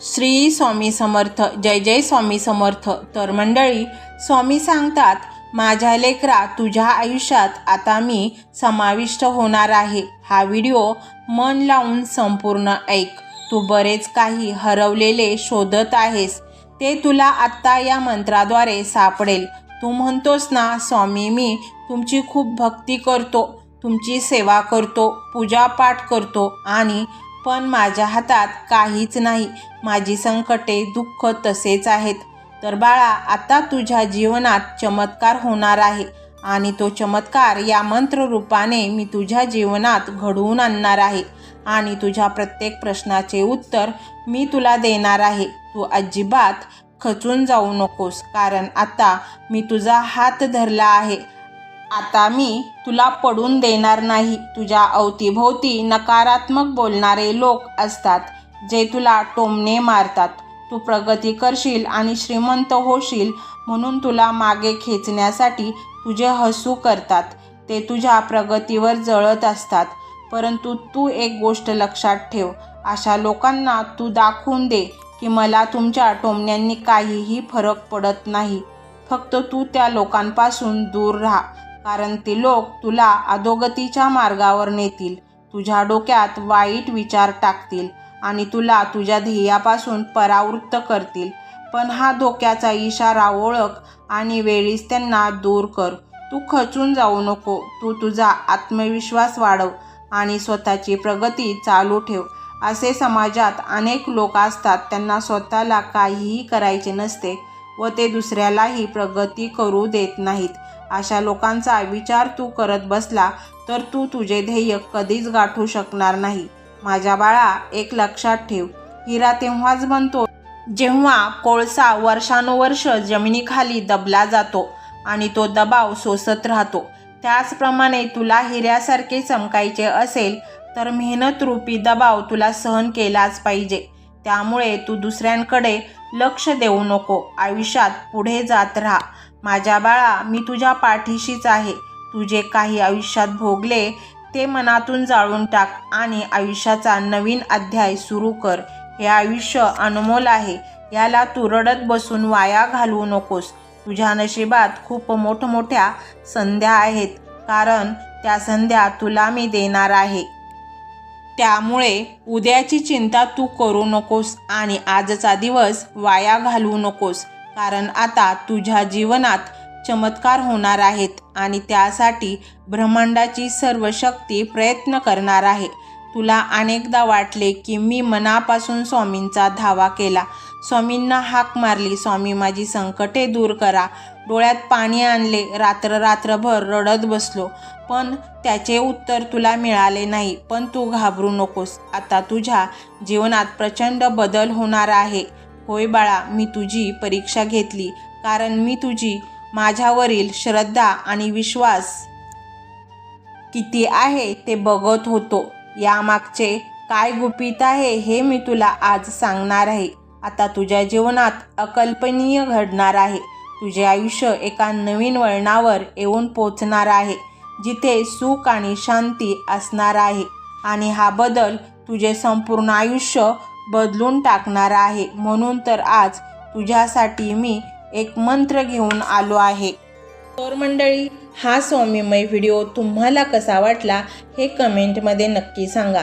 श्री स्वामी समर्थ जय जय स्वामी समर्थ. तर मंडळी स्वामी सांगतात माझ्या लेकरा तुझ्या आयुष्यात आता मी समाविष्ट होणार आहे. हा व्हिडिओ मन लावून संपूर्ण ऐक. तू बरेच काही हरवलेले शोधत आहेस. ते तुला आत्ता या मंत्राद्वारे सापडेल. तू म्हणतोस ना स्वामी मी तुमची खूप भक्ती करतो तुमची सेवा करतो पूजापाठ करतो आणि पण माझ्या हातात काहीच नाही. माझी संकटे दुःख तसेच आहेत. तर बाळा आता तुझ्या जीवनात चमत्कार होणार आहे आणि तो चमत्कार या मंत्ररूपाने मी तुझ्या जीवनात घडवून आणणार आहे आणि तुझ्या प्रत्येक प्रश्नाचे उत्तर मी तुला देणार आहे. तू अजिबात खचून जाऊ नकोस कारण आता मी तुझा हात धरला आहे. आता मी तुला पडून देणार नाही. तुझ्या अवतीभोवती नकारात्मक बोलणारे लोक असतात जे तुला टोमणे मारतात. तू प्रगती करशील आणि श्रीमंत होशील म्हणून तुला मागे खेचण्यासाठी तुझे हसू करतात. ते तुझ्या प्रगतीवर जळत असतात. परंतु तू एक गोष्ट लक्षात ठेव. अशा लोकांना तू दाखवून दे की मला तुमच्या टोमण्यांनी काहीही फरक पडत नाही. फक्त तू त्या लोकांपासून दूर राहा. कारण ते लोक तुला अधोगतीच्या मार्गावर नेतील. तुझ्या डोक्यात वाईट विचार टाकतील आणि तुला तुझ्या ध्येयापासून परावृत्त करतील. पण हा धोक्याचा इशारा ओळख आणि वेळीच त्यांना दूर कर. तू खचून जाऊ नको. तू तुझा आत्मविश्वास वाढव आणि स्वतःची प्रगती चालू ठेव. असे समाजात अनेक लोक असतात त्यांना स्वतःला काहीही करायचे नसते. व ते दुसऱ्यालाही प्रगती करू देत नाहीत. अशा लोकांचा विचार तू करत बसला तर तू तुझे ध्येय कधीच गाठू शकणार नाही. माझ्या बाळा एक लक्षात ठेव. हिरा तेव्हाच बनतो जेव्हा कोळसा वर्षानुवर्ष जमिनीखाली दबला जातो आणि तो दबाव सोसत राहतो. त्याचप्रमाणे तुला हिऱ्यासारखे चमकायचे असेल तर मेहनतरूपी दबाव तुला सहन केलाच पाहिजे. त्यामुळे तू दुसऱ्यांकडे लक्ष देऊ नको. आयुष्यात पुढे जात राहा. माझ्या बाळा मी तुझ्या पाठीशीच आहे. तू जे काही आयुष्यात भोगले ते मनातून जाळून टाक आणि आयुष्याचा नवीन अध्याय सुरू कर. हे आयुष्य अनमोल आहे. याला तू रडत बसून वाया घालवू नकोस. तुझ्या नशिबात खूप मोठमोठ्या संध्या आहेत. कारण त्या संध्या तुला मी देणार आहे. त्यामुळे उद्याची चिंता तू करू नकोस आणि आजचा दिवस वाया घालवू नकोस. कारण आता तुझ्या जीवनात चमत्कार होणार आहेत आणि त्यासाठी ब्रह्मांडाची सर्व शक्ती प्रयत्न करणार आहे. तुला अनेकदा वाटले की मी मनापासून स्वामींचा धावा केला. स्वामींना हाक मारली स्वामी माझी संकटे दूर करा. डोळ्यात पाणी आणले रात्र रात्रभर रडत बसलो. पण त्याचे उत्तर तुला मिळाले नाही पण तू घाबरू नकोस. आता तुझ्या जीवनात प्रचंड बदल होणार आहे. होय बाळा मी तुझी परीक्षा घेतली कारण मी तुझी माझ्यावरील श्रद्धा आणि विश्वास किती आहे ते बघत होतो. यामागचे काय गुपित आहे हे मी तुला आज सांगणार आहे. आता तुझ्या जीवनात अकल्पनीय घडणार आहे. तुझे आयुष्य एका नवीन वळणावर येऊन पोचणार आहे जिथे सुख आणि शांती असणार आहे आणि हा बदल तुझे संपूर्ण आयुष्य बदलून टाकणार आहे. म्हणून तर आज तुझ्यासाठी मी एक मंत्र घेऊन आलो आहे. तर मंडळी हा स्वामीमय व्हिडिओ तुम्हाला कसा वाटला हे कमेंटमध्ये नक्की सांगा.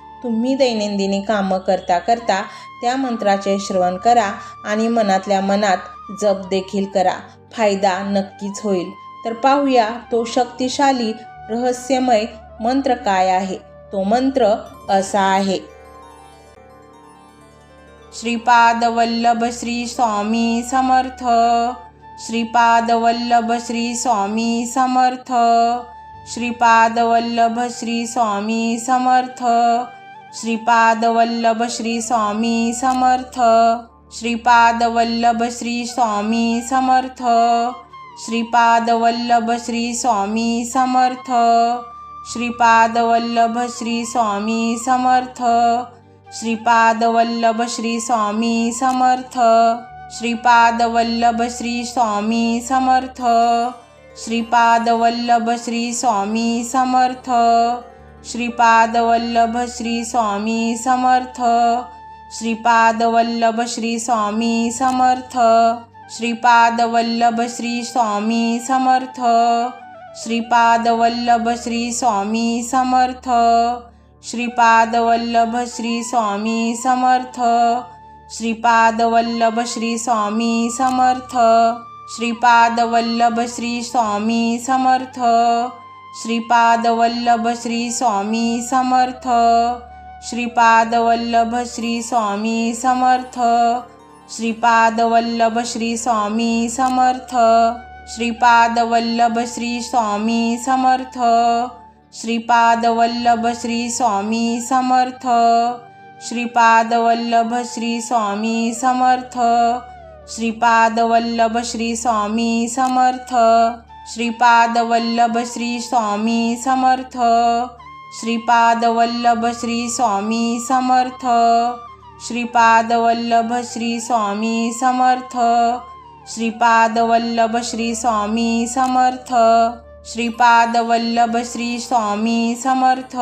तुम्ही दैनंदिनी कामं करता करता त्या मंत्राचे श्रवण करा आणि मनातल्या मनात जप देखील करा. फायदा नक्कीच होईल. तर पाहूया तो शक्तिशाली रहस्यमय मंत्र काय आहे? तो मंत्र असा आहे. श्रीपाद वल्लभ श्री स्वामी समर्थ. श्रीपाद वल्लभ श्री स्वामी समर्थ. श्रीपाद वल्लभ श्री स्वामी समर्थ. श्रीपाद वल्लभ श्री स्वामी समर्थ. श्रीपाद वल्लभ श्री स्वामी समर्थ. श्रीपाद वल्लभ श्री स्वामी समर्थ. श्रीपाद वल्लभ श्री स्वामी समर्थ. श्रीपाद वल्लभ श्री स्वामी समर्थ. श्रीपाद वल्लभ श्री स्वामी समर्थ. श्रीपाद वल्लभ श्री स्वामी समर्थ. श्रीपादवल्लभ श्री स्वामी समर्थ। श्रीपादवल्लभ श्री स्वामी समर्थ। श्रीपादवल्लभ श्री स्वामी समर्थ। श्रीपादवल्लभ श्री स्वामी समर्थ। श्रीपादवल्लभ श्री स्वामी समर्थ। श्रीपादवल्लभ श्री स्वामी समर्थ। श्रीपादवल्लभ श्री स्वामी समर्थ। श्रीपादवल्लभ श्री स्वामी समर्थ. श्रीपादवल्लभ श्री स्वामी समर्थ. श्रीपादवल्लभ श्री स्वामी समर्थ. श्रीपादवल्लभ श्री स्वामी समर्थ. श्रीपादवल्लभ श्री स्वामी समर्थ. श्रीपादवल्लभ श्री स्वामी समर्थ. श्रीपादवल्लभ श्री स्वामी समर्थ. श्रीपाद वल्लभ श्री स्वामी समर्थ। श्रीपाद वल्लभ श्री स्वामी समर्थ। श्रीपाद वल्लभ श्री स्वामी समर्थ। श्रीपाद वल्लभ श्री स्वामी समर्थ। श्रीपाद वल्लभ श्री स्वामी समर्थ।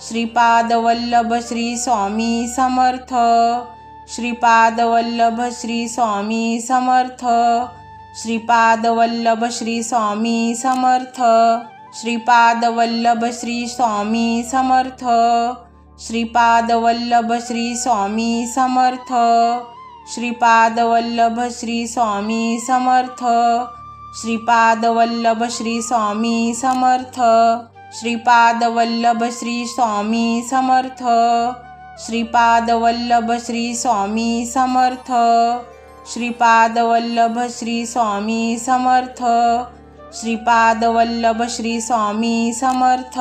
श्रीपाद वल्लभ श्री स्वामी समर्थ। श्रीपाद वल्लभ श्री स्वामी समर्थ। श्रीपाद वल्लभ श्री स्वामी समर्थ. श्रीपाद वल्लभ श्री स्वामी समर्थ. श्रीपाद वल्लभ श्री स्वामी समर्थ. श्रीपाद वल्लभ श्री स्वामी समर्थ. श्रीपाद वल्लभ श्री स्वामी समर्थ. श्रीपाद वल्लभ श्री स्वामी समर्थ. श्रीपाद वल्लभ श्री स्वामी समर्थ. श्रीपादवल्लभ श्री स्वामी समर्थ। श्रीपादवल्लभ श्री स्वामी समर्थ।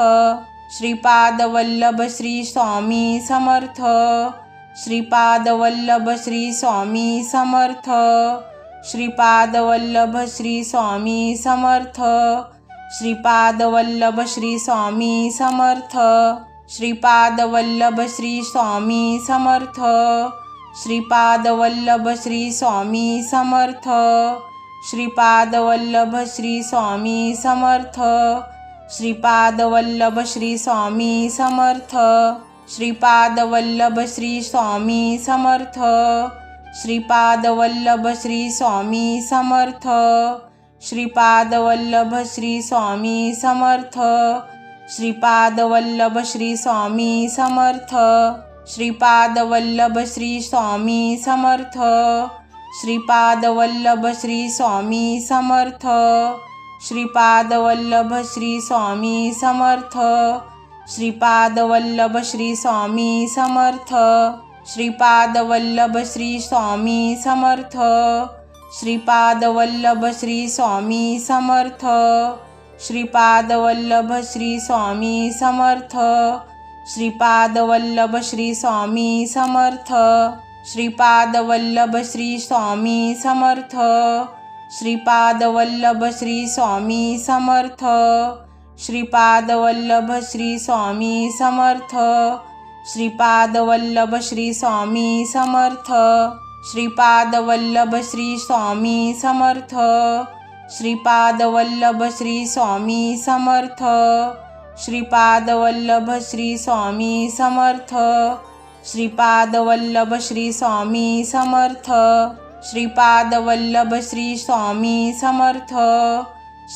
श्रीपादवल्लभ श्री स्वामी समर्थ। श्रीपादवल्लभ श्री स्वामी समर्थ। श्रीपादवल्लभ श्री स्वामी समर्थ। श्रीपादवल्लभ श्री स्वामी समर्थ। श्रीपादवल्लभ श्री स्वामी समर्थ। श्रीपाद वल्लभ श्री स्वामी समर्थ. श्रीपाद वल्लभ श्री स्वामी समर्थ. श्रीपाद वल्लभ श्री स्वामी समर्थ. श्रीपाद वल्लभ श्री स्वामी समर्थ. श्रीपाद वल्लभ श्री स्वामी समर्थ. श्रीपाद वल्लभ श्री स्वामी समर्थ. श्रीपाद वल्लभ श्री स्वामी समर्थ. श्रीपाद वल्लभ श्री स्वामी समर्थ। श्रीपाद वल्लभ श्री स्वामी समर्थ। श्रीपाद वल्लभ श्री स्वामी समर्थ। श्रीपाद वल्लभ श्री स्वामी समर्थ। श्रीपाद वल्लभ श्री स्वामी समर्थ। श्रीपाद वल्लभ श्री स्वामी समर्थ। श्रीपाद वल्लभ श्री स्वामी समर्थ। श्रीपाद वल्लभ श्री स्वामी समर्थ. श्रीपाद वल्लभ श्री स्वामी समर्थ. श्रीपाद वल्लभ श्री स्वामी समर्थ. श्रीपाद वल्लभ श्री स्वामी समर्थ. श्रीपाद वल्लभ श्री स्वामी समर्थ. श्रीपाद वल्लभ श्री स्वामी समर्थ. श्रीपाद वल्लभ श्री स्वामी समर्थ. श्रीपादवल्लभ श्री स्वामी समर्थ. श्रीपादवल्लभ श्री स्वामी समर्थ. श्रीपादवल्लभ श्री स्वामी समर्थ.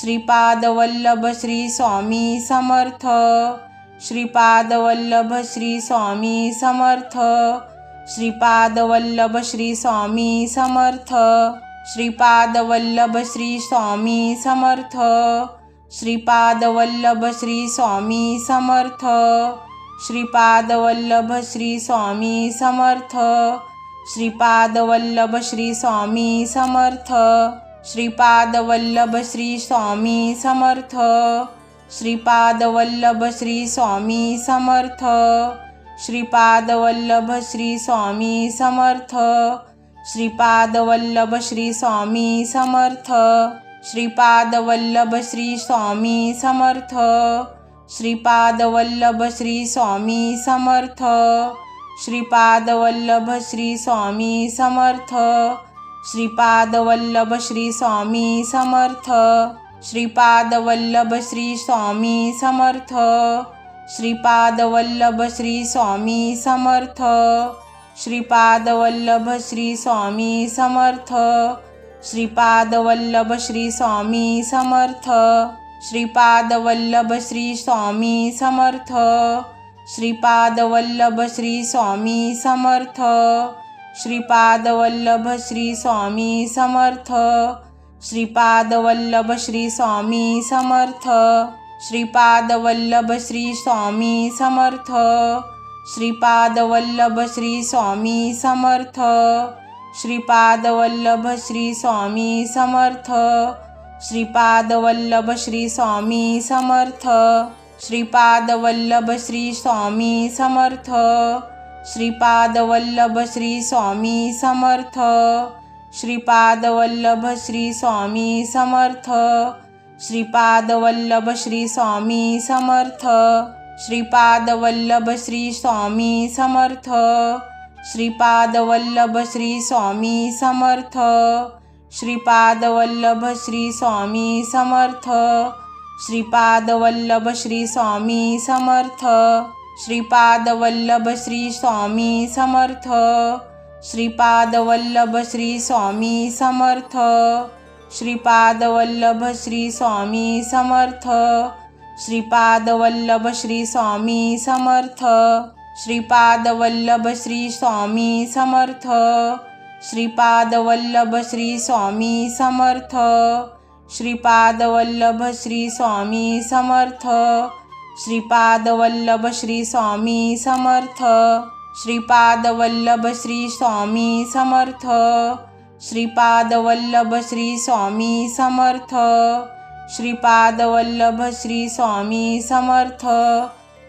श्रीपादवल्लभ श्री स्वामी समर्थ. श्रीपादवल्लभ श्री स्वामी समर्थ. श्रीपादवल्लभ श्री स्वामी समर्थ. श्रीपादवल्लभ श्री स्वामी समर्थ. श्रीपाद वल्लभ श्री स्वामी समर्थ। श्रीपाद वल्लभ श्री स्वामी समर्थ। श्रीपाद वल्लभ श्री स्वामी समर्थ। श्रीपाद वल्लभ श्री स्वामी समर्थ। श्रीपाद वल्लभ श्री स्वामी समर्थ। श्रीपाद वल्लभ श्री स्वामी समर्थ। श्रीपाद वल्लभ श्री स्वामी समर्थ। श्रीपादवल्लभ श्री स्वामी समर्थ। श्रीपादवल्लभ श्री स्वामी समर्थ। श्रीपादवल्लभ श्री स्वामी समर्थ। श्रीपादवल्लभ श्री स्वामी समर्थ। श्रीपादवल्लभ श्री स्वामी समर्थ। श्रीपादवल्लभ श्री स्वामी समर्थ। श्रीपादवल्लभ श्री स्वामी समर्थ। श्रीपाद वल्लभ श्री स्वामी समर्थ। श्रीपाद वल्लभ श्री स्वामी समर्थ। श्रीपाद वल्लभ श्री स्वामी समर्थ। श्रीपाद वल्लभ श्री स्वामी समर्थ। श्रीपाद वल्लभ श्री स्वामी समर्थ। श्रीपाद वल्लभ श्री स्वामी समर्थ। श्रीपाद वल्लभ श्री स्वामी समर्थ। श्रीपाद वल्लभ श्री स्वामी समर्थ। श्रीपाद वल्लभ श्री स्वामी समर्थ। श्रीपाद वल्लभ श्री स्वामी समर्थ। श्रीपाद वल्लभ श्री स्वामी समर्थ। श्रीपाद वल्लभ श्री स्वामी समर्थ। श्रीपाद वल्लभ श्री स्वामी समर्थ। श्रीपाद वल्लभ श्री स्वामी समर्थ। श्रीपादवल्लभ श्री स्वामी समर्थ. श्रीपादवल्लभ श्री स्वामी समर्थ. श्रीपादवल्लभ श्री स्वामी समर्थ. श्रीपादवल्लभ श्री स्वामी समर्थ. श्रीपादवल्लभ श्री स्वामी समर्थ. श्रीपादवल्लभ श्री स्वामी समर्थ. श्रीपादवल्लभ श्री स्वामी समर्थ. श्रीपाद वल्लभ श्री स्वामी समर्थ। श्रीपाद वल्लभ श्री स्वामी समर्थ। श्रीपाद वल्लभ श्री स्वामी समर्थ। श्रीपाद वल्लभ श्री स्वामी समर्थ। श्रीपाद वल्लभ श्री स्वामी समर्थ। श्रीपाद वल्लभ श्री स्वामी समर्थ। श्रीपाद वल्लभ श्री स्वामी समर्थ।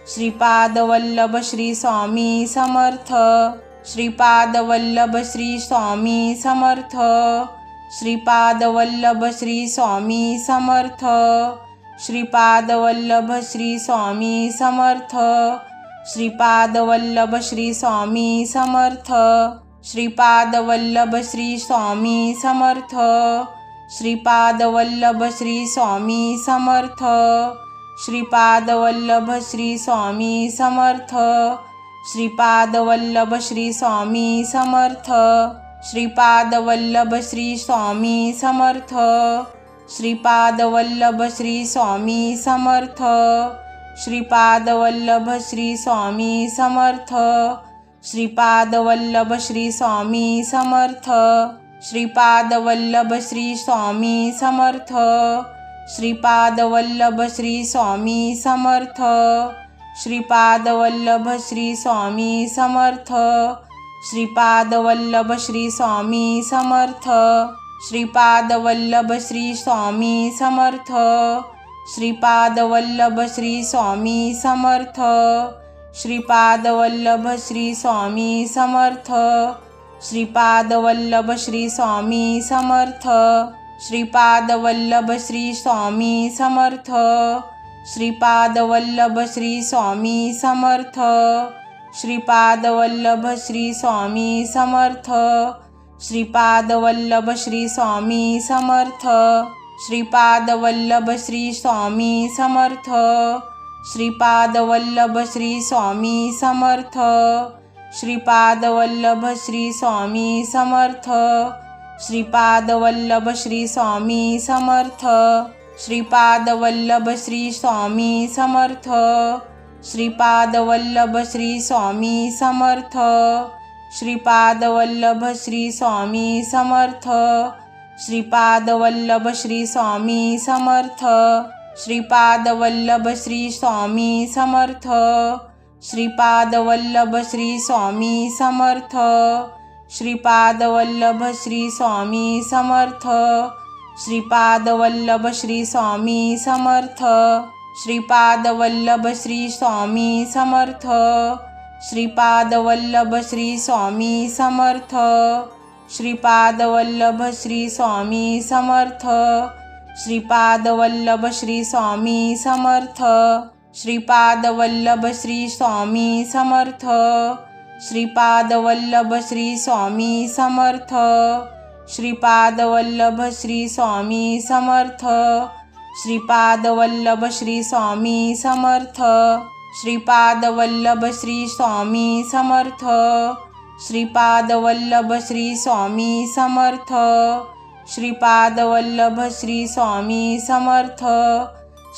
श्रीपाद वल्लभ श्री स्वामी समर्थ. श्रीपाद वल्लभ श्री स्वामी समर्थ. श्रीपाद वल्लभ श्री स्वामी समर्थ. श्रीपाद वल्लभ श्री स्वामी समर्थ. श्रीपाद वल्लभ श्री स्वामी समर्थ. श्रीपाद वल्लभ श्री स्वामी समर्थ. श्रीपाद वल्लभ श्री स्वामी समर्थ. श्रीपादवल्लभ श्री स्वामी समर्थ। श्रीपादवल्लभ श्री स्वामी समर्थ। श्रीपादवल्लभ श्री स्वामी समर्थ। श्रीपादवल्लभ श्री स्वामी समर्थ। श्रीपादवल्लभ श्री स्वामी समर्थ। श्रीपादवल्लभ श्री स्वामी समर्थ। श्रीपादवल्लभ श्री स्वामी समर्थ। श्रीपाद वल्लभ श्री स्वामी समर्थ. श्रीपाद वल्लभ श्री स्वामी समर्थ. श्रीपाद वल्लभ श्री स्वामी समर्थ. श्रीपाद वल्लभ श्री स्वामी समर्थ. श्रीपाद वल्लभ श्री स्वामी समर्थ. श्रीपाद वल्लभ श्री स्वामी समर्थ. श्रीपाद वल्लभ श्री स्वामी समर्थ. श्रीपाद वल्लभ श्री स्वामी समर्थ। श्रीपाद वल्लभ श्री स्वामी समर्थ। श्रीपाद वल्लभ श्री स्वामी समर्थ। श्रीपाद वल्लभ श्री स्वामी समर्थ। श्रीपाद वल्लभ श्री स्वामी समर्थ। श्रीपाद वल्लभ श्री स्वामी समर्थ। श्रीपाद वल्लभ श्री स्वामी समर्थ। श्रीपाद वल्लभ श्री स्वामी समर्थ. श्रीपाद वल्लभ श्री स्वामी समर्थ. श्रीपाद वल्लभ श्री स्वामी समर्थ. श्रीपाद वल्लभ श्री स्वामी समर्थ. श्रीपाद वल्लभ श्री स्वामी समर्थ. श्रीपाद वल्लभ श्री स्वामी समर्थ. श्रीपाद वल्लभ श्री स्वामी समर्थ. श्रीपादवल्लभ श्री स्वामी समर्थ। श्रीपादवल्लभ श्री स्वामी समर्थ। श्रीपादवल्लभ श्री स्वामी समर्थ। श्रीपादवल्लभ श्री स्वामी समर्थ। श्रीपादवल्लभ श्री स्वामी समर्थ। श्रीपादवल्लभ श्री स्वामी समर्थ। श्रीपादवल्लभ श्री स्वामी समर्थ। श्रीपाद वल्लभ श्री स्वामी समर्थ. श्रीपाद वल्लभ श्री स्वामी समर्थ. श्रीपाद वल्लभ श्री स्वामी समर्थ. श्रीपाद वल्लभ श्री स्वामी समर्थ. श्रीपाद वल्लभ श्री स्वामी समर्थ. श्रीपाद वल्लभ श्री स्वामी समर्थ.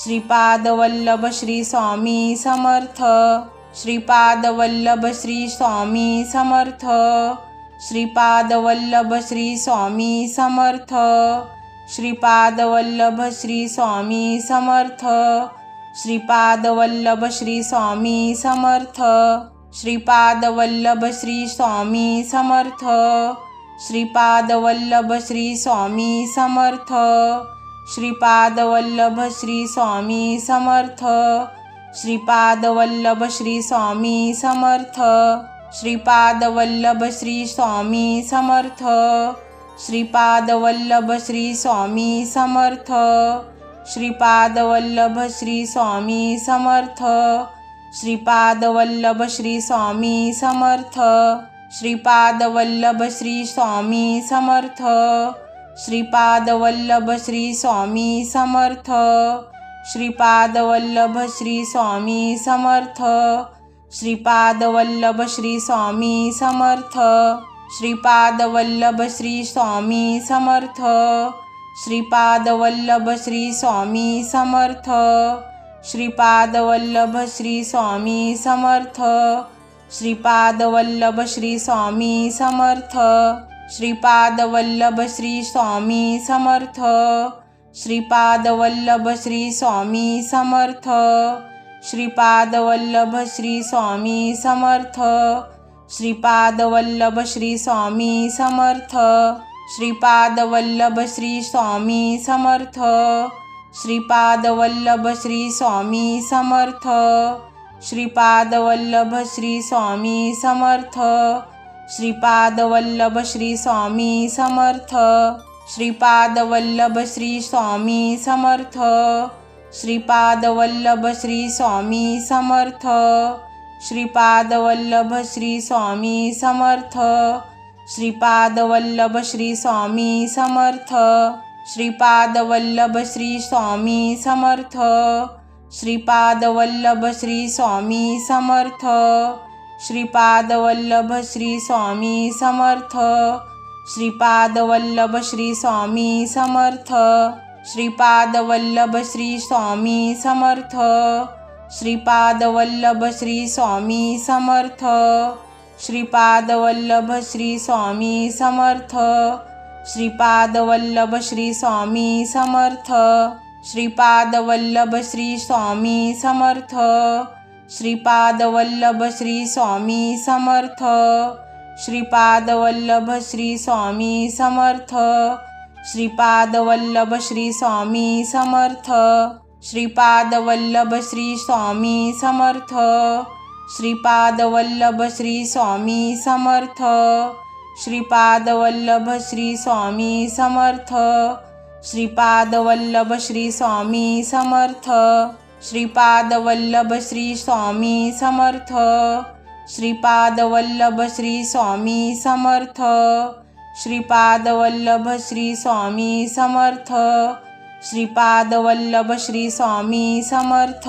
श्रीपाद वल्लभ श्री स्वामी समर्थ. श्रीपाद वल्लभ श्री स्वामी समर्थ। श्रीपाद वल्लभ श्री स्वामी समर्थ। श्रीपाद वल्लभ श्री स्वामी समर्थ। श्रीपाद वल्लभ श्री स्वामी समर्थ। श्रीपाद वल्लभ श्री स्वामी समर्थ। श्रीपाद वल्लभ श्री स्वामी समर्थ। श्रीपाद वल्लभ श्री स्वामी समर्थ। श्रीपाद वल्लभ श्री स्वामी समर्थ. श्रीपाद वल्लभ श्री स्वामी समर्थ. श्रीपाद वल्लभ श्री स्वामी समर्थ. श्रीपाद वल्लभ श्री स्वामी समर्थ. श्रीपाद वल्लभ श्री स्वामी समर्थ. श्रीपाद वल्लभ श्री स्वामी समर्थ. श्रीपाद वल्लभ श्री स्वामी समर्थ. श्रीपादवल्लभ श्री स्वामी समर्थ। श्रीपादवल्लभ श्री स्वामी समर्थ। श्रीपादवल्लभ श्री स्वामी समर्थ। श्रीपादवल्लभ श्री स्वामी समर्थ। श्रीपादवल्लभ श्री स्वामी समर्थ। श्रीपादवल्लभ श्री स्वामी समर्थ। श्रीपादवल्लभ श्री स्वामी समर्थ। श्रीपाद वल्लभ श्री स्वामी समर्थ. श्रीपाद वल्लभ श्री स्वामी समर्थ. श्रीपाद वल्लभ श्री स्वामी समर्थ. श्रीपाद वल्लभ श्री स्वामी समर्थ. श्रीपाद वल्लभ श्री स्वामी समर्थ. श्रीपाद वल्लभ श्री स्वामी समर्थ. श्रीपाद वल्लभ श्री स्वामी समर्थ. श्रीपाद वल्लभ श्री स्वामी समर्थ। श्रीपाद वल्लभ श्री स्वामी समर्थ। श्रीपाद वल्लभ श्री स्वामी समर्थ। श्रीपाद वल्लभ श्री स्वामी समर्थ। श्रीपाद वल्लभ श्री स्वामी समर्थ। श्रीपाद वल्लभ श्री स्वामी समर्थ। श्रीपाद वल्लभ श्री स्वामी समर्थ। श्रीपाद वल्लभ श्री स्वामी समर्थ। श्रीपाद वल्लभ श्री स्वामी समर्थ। श्रीपाद वल्लभ श्री स्वामी समर्थ। श्रीपाद वल्लभ श्री स्वामी समर्थ। श्रीपाद वल्लभ श्री स्वामी समर्थ। श्रीपाद वल्लभ श्री स्वामी समर्थ। श्रीपाद वल्लभ श्री स्वामी समर्थ। श्रीपाद वल्लभ श्री स्वामी समर्थ। श्रीपाद वल्लभ श्री स्वामी समर्थ। श्रीपाद वल्लभ श्री स्वामी समर्थ। श्रीपाद वल्लभ श्री स्वामी समर्थ। श्रीपाद वल्लभ श्री स्वामी समर्थ। श्रीपाद वल्लभ श्री स्वामी समर्थ। श्रीपाद वल्लभ श्री स्वामी समर्थ। श्रीपाद वल्लभ श्री स्वामी समर्थ। श्रीपाद वल्लभ श्री स्वामी समर्थ। श्रीपाद वल्लभ श्री स्वामी समर्थ।